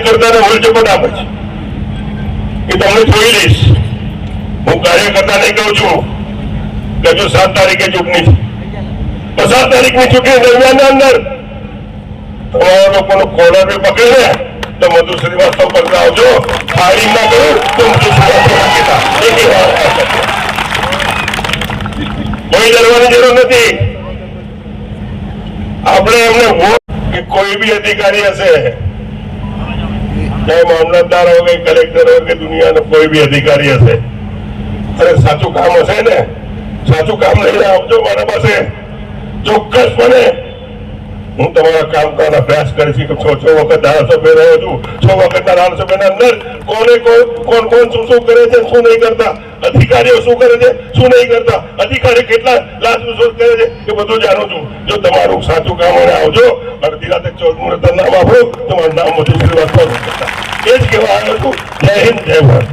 કરતા ને ઓળચ પોતા છે કે તમને છોડી દીસ હું કાળો કથા નહી કહું છું કે જો 7 તારીખે ચૂકની છે 50 તારીખે ચૂકવીને જ્યાંંદર ઓલો કોલાબે પકડે છે તો મધુ સરિવસ્તો પર આવજો આ ઇનનો તો કિસ્સો છે રેડી ઓય દરવાજે રોમ નથી આપણે એને બોલ કે કોઈ ભી અધિકારી હશે ચાહે મામલતદાર હોય કલેક્ટર હોય કે દુનિયાનો કોઈ બી અધિકારી હશે અરે સાચું કામ હશે ને સાચું કામ લઈને આવજો મારા પાસે ચોક્કસપણે હું તમારા કામ કરવાનો અભ્યાસ કરીશ કે છ છ વખત ધારાસભ્ય રહ્યો છું છ વખત ધારાસભ્યના અંદર કોને કોણ કોણ શું શું કરે છે શું નહીં કરતા અધિકારીઓ શું કરે છે શું નહીં કરતા અધિકારી કેટલા લાશ વિશ્વાસ કરે છે એ બધું જાણું છું જો તમારું સાચું કામ અને આવજો અડધી રાતે ચોથ રતન નામ આપો તમારું નામ મધુ શ્રીવાસ્તવ इसके जय हिंद जय भारत